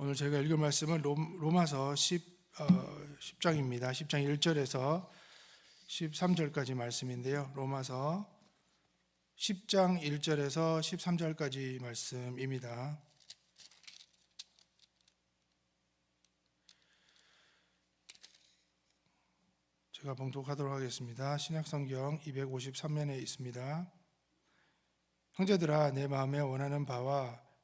오늘 제가 읽을 말씀은 롬- 로마서 10, 어, 10장입니다. 10장 1절에서 13절까지 말씀인데요. 로마서 10장 1절에서 13절까지 말씀입니다. 제가 봉독하도록 하겠습니다. 신약성경 253면에 있습니다. 형제들아 내 마음에 원하는 바와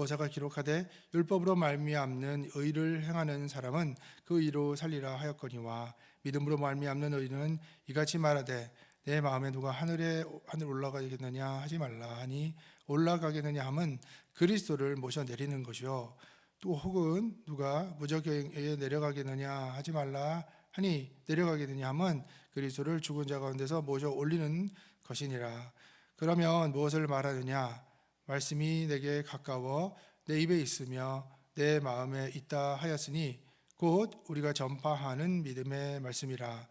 모사가 기록하되 율법으로 말미암는 의를 행하는 사람은 그 의로 살리라 하였거니와 믿음으로 말미암는 의는 이같이 말하되 내 마음에 누가 하늘에 하늘 올라가겠느냐 하지 말라 하니 올라가겠느냐 함은 그리스도를 모셔 내리는 것이요. 또 혹은 누가 무적에 내려가겠느냐 하지 말라 하니 내려가겠느냐 함은 그리스도를 죽은 자 가운데서 모셔 올리는 것이니라. 그러면 무엇을 말하느냐 말씀이 내게 가까워 내 입에 있으며 내 마음에 있다 하였으니 곧 우리가 전파하는 믿음의 말씀이라.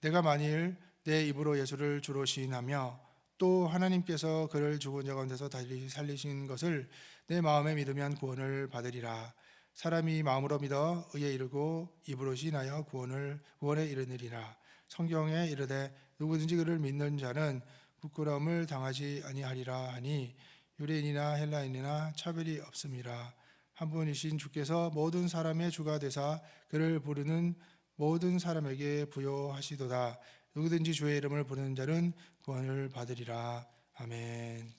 내가 만일 내 입으로 예수를 주로 시인하며 또 하나님께서 그를 죽은 자 가운데서 다시 살리신 것을 내 마음에 믿으면 구원을 받으리라. 사람이 마음으로 믿어 의에 이르고 입으로 시인하여 구원을 구원에 이르느리라. 성경에 이르되 누구든지 그를 믿는 자는 부끄러움을 당하지 아니하리라 하니 유대인이나 헬라인이나 차별이 없음이라 한 분이신 주께서 모든 사람의 주가 되사 그를 부르는 모든 사람에게 부여하시도다. 누구든지 주의 이름을 부르는 자는 구원을 받으리라. 아멘.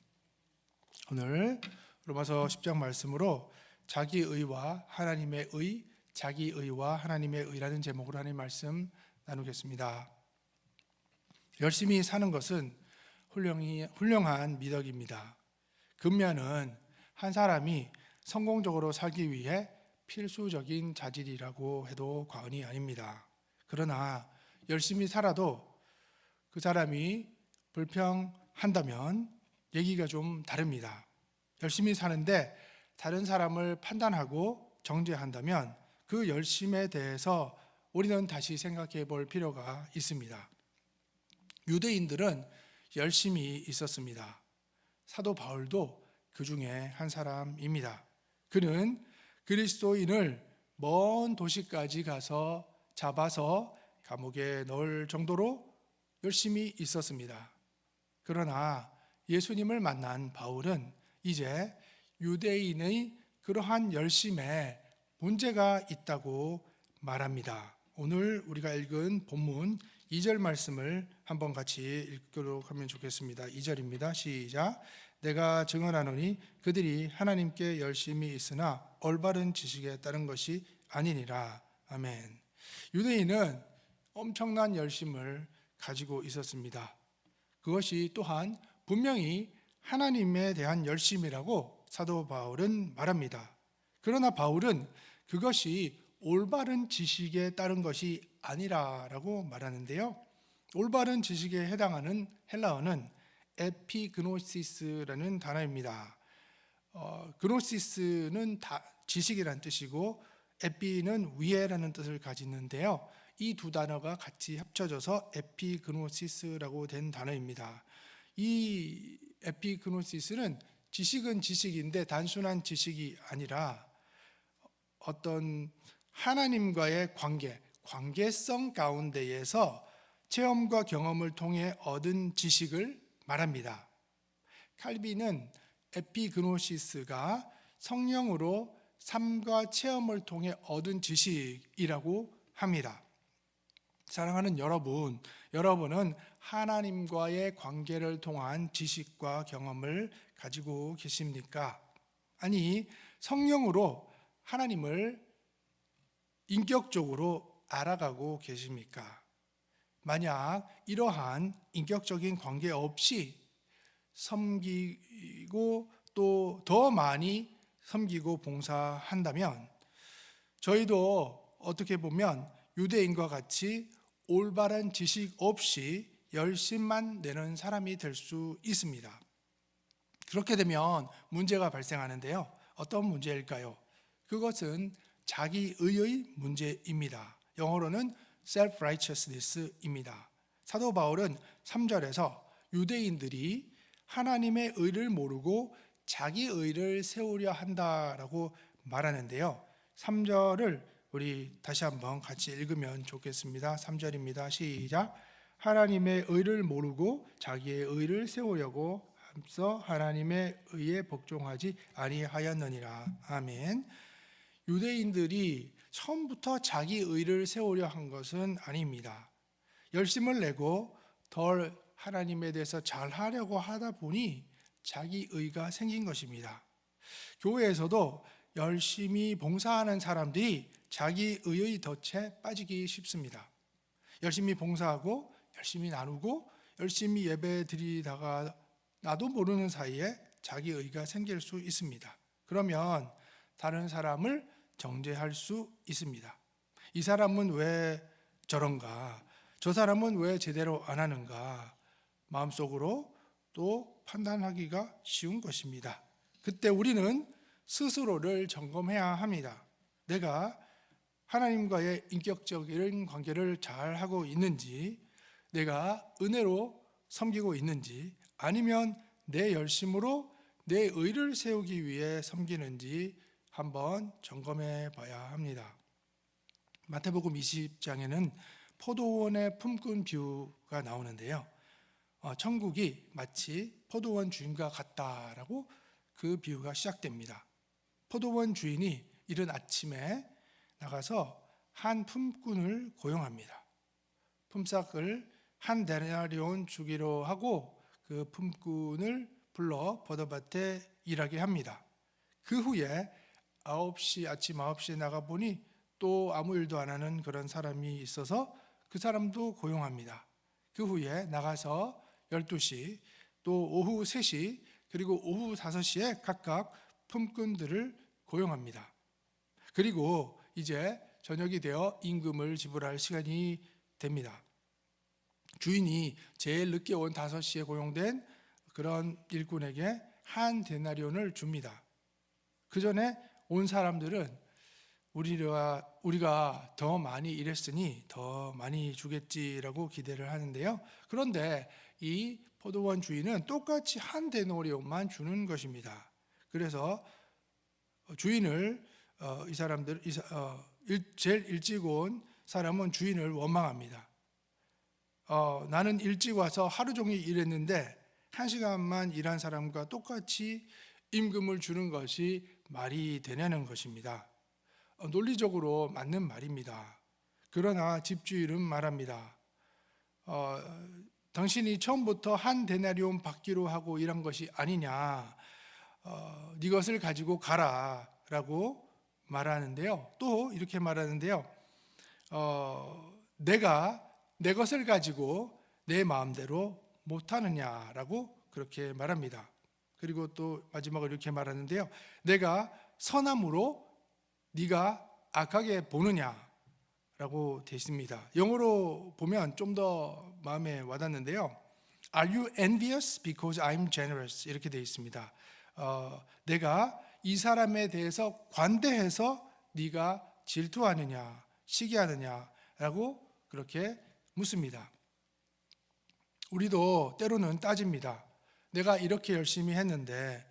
오늘 로마서 10장 말씀으로 자기 의와 하나님의 의 자기 의와 하나님의 의라는 제목으로 하나님 말씀 나누겠습니다. 열심히 사는 것은 훌륭히, 훌륭한 미덕입니다 근면은 한 사람이 성공적으로 살기 위해 필수적인 자질이라고 해도 과언이 아닙니다. 그러나 열심히 살아도 그 사람이 불평한다면 얘기가 좀 다릅니다. 열심히 사는데 다른 사람을 판단하고 정죄한다면 그 열심에 대해서 우리는 다시 생각해 볼 필요가 있습니다. 유대인들은 열심히 있었습니다. 사도 바울도 그 중에 한 사람입니다. 그는 그리스도인을 먼 도시까지 가서 잡아서 감옥에 넣을 정도로 열심히 있었습니다. 그러나 예수님을 만난 바울은 이제 유대인의 그러한 열심에 문제가 있다고 말합니다. 오늘 우리가 읽은 본문 2절 말씀을 한번 같이 읽도록 하면 좋겠습니다. 2절입니다. 시작. 내가 증언하노니 그들이 하나님께 열심히 있으나 올바른 지식에 따른 것이 아니니라. 아멘. 유대인은 엄청난 열심을 가지고 있었습니다. 그것이 또한 분명히 하나님에 대한 열심이라고 사도 바울은 말합니다. 그러나 바울은 그것이 올바른 지식에 따른 것이 아니라라고 말하는데요. 올바른 지식에 해당하는 헬라어는 에피그노시스라는 단어입니다. 어, 그노시스는 다 지식이라는 뜻이고 에피는 위에라는 뜻을 가지는데요. 이 두 단어가 같이 합쳐져서 에피그노시스라고 된 단어입니다. 이 에피그노시스는 지식은 지식인데 단순한 지식이 아니라 어떤 하나님과의 관계, 관계성 가운데에서 체험과 경험을 통해 얻은 지식을 말합니다. 칼빈은 에피그노시스가 성령으로 삶과 체험을 통해 얻은 지식이라고 합니다. 사랑하는 여러분, 여러분은 하나님과의 관계를 통한 지식과 경험을 가지고 계십니까? 아니, 성령으로 하나님을 인격적으로 알아가고 계십니까? 만약 이러한 인격적인 관계 없이 섬기고 또 더 많이 섬기고 봉사한다면 저희도 어떻게 보면 유대인과 같이 올바른 지식 없이 열심만 내는 사람이 될 수 있습니다. 그렇게 되면 문제가 발생하는데요. 어떤 문제일까요? 그것은 자기의의 문제입니다. 영어로는 self-righteousness입니다. 사도 바울은 3절에서 유대인들이 하나님의 의를 모르고 자기 의를 세우려 한다라고 말하는데요. 3절을 우리 다시 한번 같이 읽으면 좋겠습니다. 3절입니다. 시작. 하나님의 의를 모르고 자기의 의를 세우려고 함서 하나님의 의에 복종하지 아니하였느니라. 아멘. 유대인들이 처음부터 자기 의를 세우려 한 것은 아닙니다. 열심을 내고 덜 하나님에 대해서 잘 하려고 하다 보니 자기 의가 생긴 것입니다. 교회에서도 열심히 봉사하는 사람들이 자기 의의 덫에 빠지기 쉽습니다. 열심히 봉사하고 열심히 나누고 열심히 예배 드리다가 나도 모르는 사이에 자기 의가 생길 수 있습니다. 그러면 다른 사람을 정죄할 수 있습니다. 이 사람은 왜 저런가? 저 사람은 왜 제대로 안 하는가? 마음속으로 또 판단하기가 쉬운 것입니다. 그때 우리는 스스로를 점검해야 합니다. 내가 하나님과의 인격적인 관계를 잘 하고 있는지, 내가 은혜로 섬기고 있는지, 아니면 내 열심으로 내 의를 세우기 위해 섬기는지 한번 점검해 봐야 합니다. 마태복음 20장에는 포도원의 품꾼 비유가 나오는데요. 어, 천국이 마치 포도원 주인과 같다라고 그 비유가 시작됩니다. 포도원 주인이 이른 아침에 나가서 한 품꾼을 고용합니다. 품삯을 한 데나리온 주기로 하고 그 품꾼을 불러 포도밭에 일하게 합니다. 그 후에 9시 아침 9시에 나가 보니 또 아무 일도 안 하는 그런 사람이 있어서 그 사람도 고용합니다. 그 후에 나가서 12시 또 오후 3시 그리고 오후 5시에 각각 품꾼들을 고용합니다. 그리고 이제 저녁이 되어 임금을 지불할 시간이 됩니다. 주인이 제일 늦게 온 5시에 고용된 그런 일꾼에게 한 데나리온을 줍니다. 그 전에 온 사람들은 우리가 우리가 더 많이 일했으니 더 많이 주겠지라고 기대를 하는데요. 그런데 이 포도원 주인은 똑같이 한 데나리온만 주는 것입니다. 그래서 주인을 어, 이 사람들 이, 사- 어, 일, 제일 일찍 온 사람은 주인을 원망합니다. 어, 나는 일찍 와서 하루 종일 일했는데 한 시간만 일한 사람과 똑같이 임금을 주는 것이 말이 되냐는 것입니다. 어, 논리적으로 맞는 말입니다. 그러나 집주인은 말합니다. 어, 당신이 처음부터 한 데나리온 받기로 하고 일한 것이 아니냐. 어, 네 것을 가지고 가라라고 말하는데요. 또 이렇게 말하는데요. 어, 내가 내 것을 가지고 내 마음대로 못하느냐라고 그렇게 말합니다. 그리고 또 마지막으로 이렇게 말하는데요. 내가 선함으로 네가 악하게 보느냐라고 되어 있습니다. 영어로 보면 좀 더 마음에 와닿는데요. Are you envious because I'm generous? 이렇게 되어 있습니다. 어, 내가 이 사람에 대해서 관대해서 네가 질투하느냐, 시기하느냐라고 그렇게 묻습니다. 우리도 때로는 따집니다. 내가 이렇게 열심히 했는데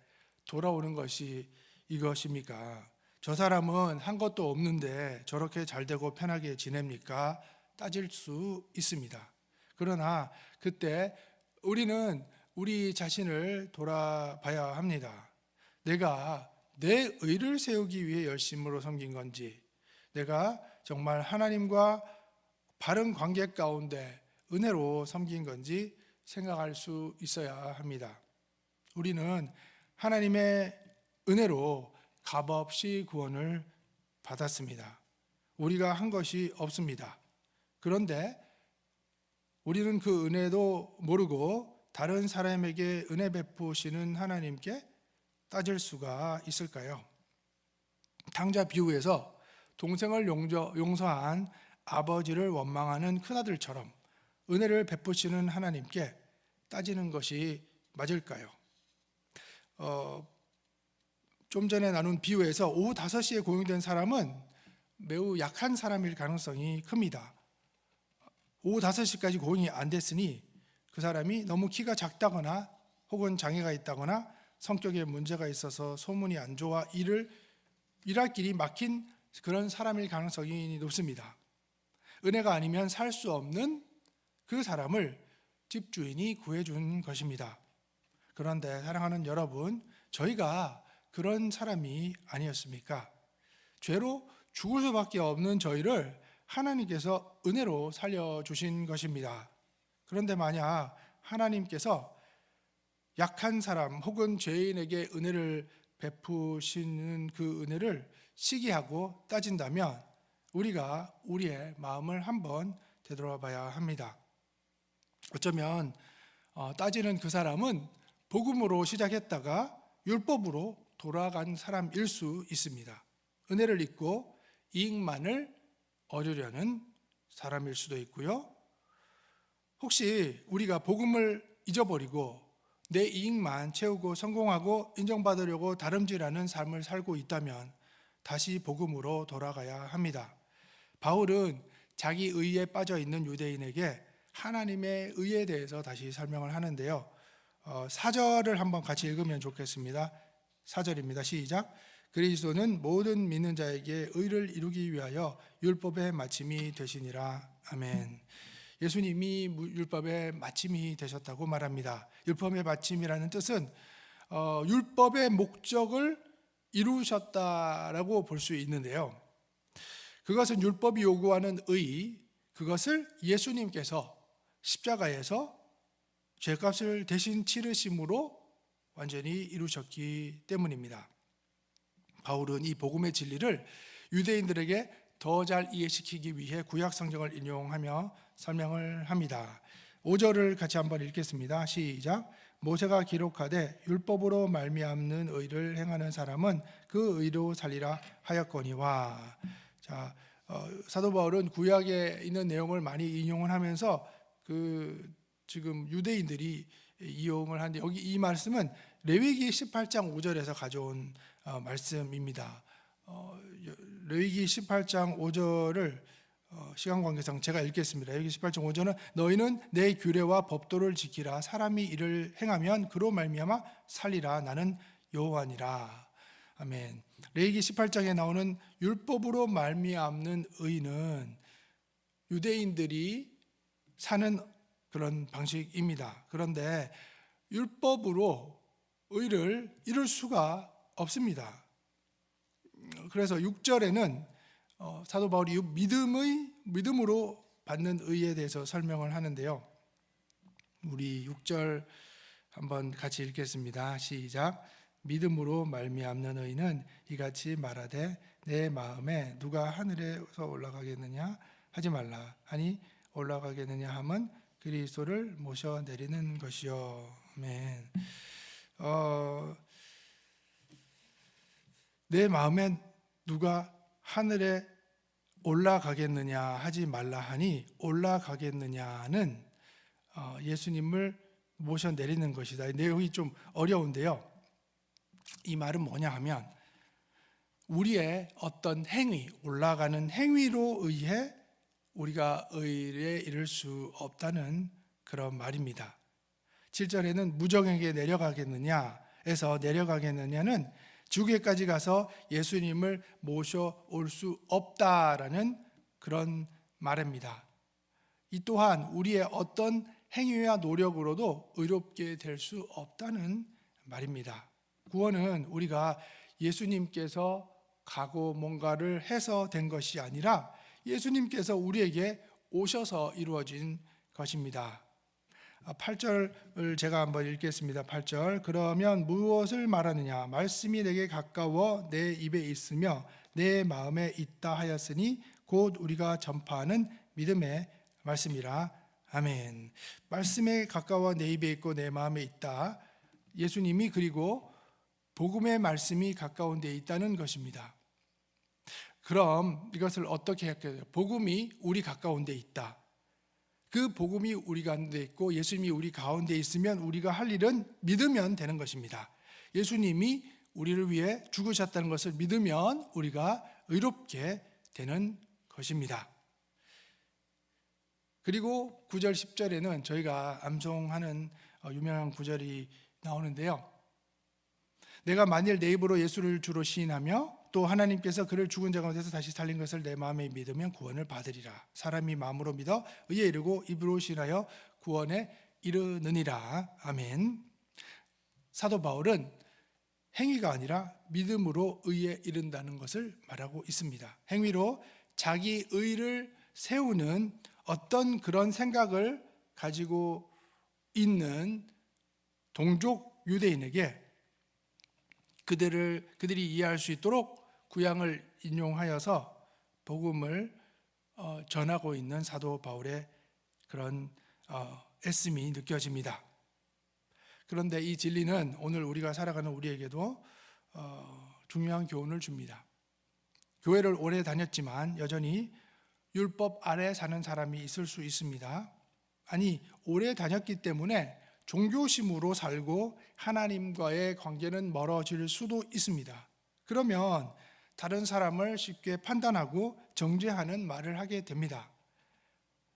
돌아오는 것이 이것입니까? 저 사람은 한 것도 없는데 저렇게 잘 되고 편하게 지냅니까? 따질 수 있습니다. 그러나 그때 우리는 우리 자신을 돌아봐야 합니다. 내가 내 의를 세우기 위해 열심으로 섬긴 건지, 내가 정말 하나님과 바른 관계 가운데 은혜로 섬긴 건지 생각할 수 있어야 합니다. 우리는 하나님의 은혜로 값없이 구원을 받았습니다. 우리가 한 것이 없습니다. 그런데 우리는 그 은혜도 모르고 다른 사람에게 은혜 베푸시는 하나님께 따질 수가 있을까요? 당자 비유에서 동생을 용저, 용서한 아버지를 원망하는 큰아들처럼 은혜를 베푸시는 하나님께 따지는 것이 맞을까요? 어, 좀 전에 나눈 비유에서 오후 5시에 고용된 사람은 매우 약한 사람일 가능성이 큽니다. 오후 5시까지 고용이 안 됐으니 그 사람이 너무 키가 작다거나 혹은 장애가 있다거나 성격에 문제가 있어서 소문이 안 좋아 일을 일할 길이 막힌 그런 사람일 가능성이 높습니다. 은혜가 아니면 살 수 없는 그 사람을 집주인이 구해준 것입니다. 그런데 사랑하는 여러분, 저희가 그런 사람이 아니었습니까? 죄로 죽을 수밖에 없는 저희를 하나님께서 은혜로 살려주신 것입니다. 그런데 만약 하나님께서 약한 사람 혹은 죄인에게 은혜를 베푸시는 그 은혜를 시기하고 따진다면 우리가 우리의 마음을 한번 되돌아봐야 합니다. 어쩌면 어, 따지는 그 사람은 복음으로 시작했다가 율법으로 돌아간 사람일 수 있습니다. 은혜를 잊고 이익만을 얻으려는 사람일 수도 있고요. 혹시 우리가 복음을 잊어버리고 내 이익만 채우고 성공하고 인정받으려고 다름질하는 삶을 살고 있다면 다시 복음으로 돌아가야 합니다. 바울은 자기 의에 빠져 있는 유대인에게 하나님의 의에 대해서 다시 설명을 하는데요. 어, 사절을 한번 같이 읽으면 좋겠습니다. 사절입니다. 시작. 그리스도는 모든 믿는 자에게 의를 이루기 위하여 율법의 마침이 되시니라. 아멘. 예수님이 율법의 마침이 되셨다고 말합니다. 율법의 마침이라는 뜻은 어, 율법의 목적을 이루셨다라고 볼 수 있는데요. 그것은 율법이 요구하는 의, 그것을 예수님께서 십자가에서 죄값을 대신 치르심으로 완전히 이루셨기 때문입니다. 바울은 이 복음의 진리를 유대인들에게 더 잘 이해시키기 위해 구약 성경을 인용하며 설명을 합니다. 5절을 같이 한번 읽겠습니다. 시작. 모세가 기록하되 율법으로 말미암는 의를 행하는 사람은 그 의로 살리라 하였거니와. 자, 어, 사도 바울은 구약에 있는 내용을 많이 인용을 하면서 그 지금 유대인들이 이용을 하는데 여기 이 말씀은 레위기 18장 5절에서 가져온 어, 말씀입니다. 어, 레위기 18장 5절을 어, 시간 관계상 제가 읽겠습니다. 여기 18장 5절은 너희는 내 규례와 법도를 지키라 사람이 이를 행하면 그로 말미암아 살리라 나는 여호와니라. 아멘. 레위기 18장에 나오는 율법으로 말미암는 의는 유대인들이 사는 그런 방식입니다. 그런데 율법으로 의를 이룰 수가 없습니다. 그래서 6절에는 어, 사도 바울이 믿음의 믿음으로 받는 의에 대해서 설명을 하는데요. 우리 6절 한번 같이 읽겠습니다. 시작. 믿음으로 말미암는 의는 이같이 말하되 내 마음에 누가 하늘에서 올라가겠느냐 하지 말라 하니 올라가겠느냐 함은 그리스도를 모셔 내리는 것이요. 아멘. 어, 내 마음에 누가 하늘에 올라가겠느냐 하지 말라 하니 올라가겠느냐는 어, 예수님을 모셔 내리는 것이다. 내용이 좀 어려운데요. 이 말은 뭐냐 하면 우리의 어떤 행위, 올라가는 행위로 의해 우리가 의에 이를 수 없다는 그런 말입니다. 7절에는 무정에게 내려가겠느냐에서 내려가겠느냐는 주계까지 가서 예수님을 모셔 올 수 없다라는 그런 말입니다. 이 또한 우리의 어떤 행위와 노력으로도 의롭게 될 수 없다는 말입니다. 구원은 우리가 예수님께서 가고 뭔가를 해서 된 것이 아니라 예수님께서 우리에게 오셔서 이루어진 것입니다. 8절을 제가 한번 읽겠습니다. 8절. 그러면 무엇을 말하느냐? 말씀이 내게 가까워 내 입에 있으며 내 마음에 있다 하였으니 곧 우리가 전파하는 믿음의 말씀이라. 아멘. 말씀에 가까워 내 입에 있고 내 마음에 있다. 예수님이 그리고 복음의 말씀이 가까운 데 있다는 것입니다. 그럼 이것을 어떻게 할까요? 복음이 우리 가까운 데 있다. 그 복음이 우리 가운데 있고 예수님이 우리 가운데 있으면 우리가 할 일은 믿으면 되는 것입니다. 예수님이 우리를 위해 죽으셨다는 것을 믿으면 우리가 의롭게 되는 것입니다. 그리고 9절 10절에는 저희가 암송하는 어, 유명한 구절이 나오는데요. 내가 만일 내 입으로 예수를 주로 시인하며 또 하나님께서 그를 죽은 자 가운데서 다시 살린 것을 내 마음에 믿으면 구원을 받으리라. 사람이 마음으로 믿어 의에 이르고 입으로 시인하여 구원에 이르느니라. 아멘. 사도 바울은 행위가 아니라 믿음으로 의에 이른다는 것을 말하고 있습니다. 행위로 자기 의를 세우는 어떤 그런 생각을 가지고 있는 동족 유대인에게 그들을 그들이 이해할 수 있도록 구약을 인용하여서 복음을 어, 전하고 있는 사도 바울의 그런 어, 애씀이 느껴집니다. 그런데 이 진리는 오늘 우리가 살아가는 우리에게도 어, 중요한 교훈을 줍니다. 교회를 오래 다녔지만 여전히 율법 아래 사는 사람이 있을 수 있습니다. 아니 오래 다녔기 때문에 종교심으로 살고 하나님과의 관계는 멀어질 수도 있습니다. 그러면 다른 사람을 쉽게 판단하고 정죄하는 말을 하게 됩니다.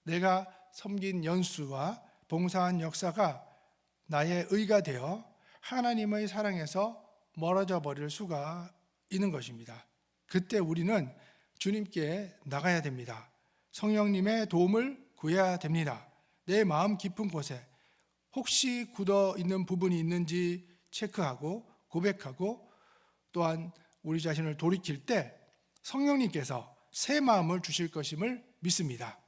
내가 섬긴 연수와 봉사한 역사가 나의 의가 되어 하나님의 사랑에서 멀어져 버릴 수가 있는 것입니다. 그때 우리는 주님께 나가야 됩니다. 성령님의 도움을 구해야 됩니다. 내 마음 깊은 곳에 혹시 굳어 있는 부분이 있는지 체크하고 고백하고 또한 우리 자신을 돌이킬 때 성령님께서 새 마음을 주실 것임을 믿습니다.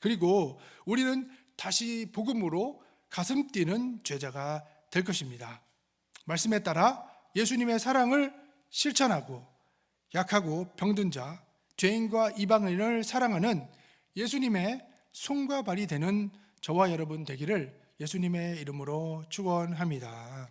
그리고 우리는 다시 복음으로 가슴 뛰는 죄자가 될 것입니다. 말씀에 따라 예수님의 사랑을 실천하고 약하고 병든 자, 죄인과 이방인을 사랑하는 예수님의 손과 발이 되는 저와 여러분 되기를 예수님의 이름으로 축원합니다.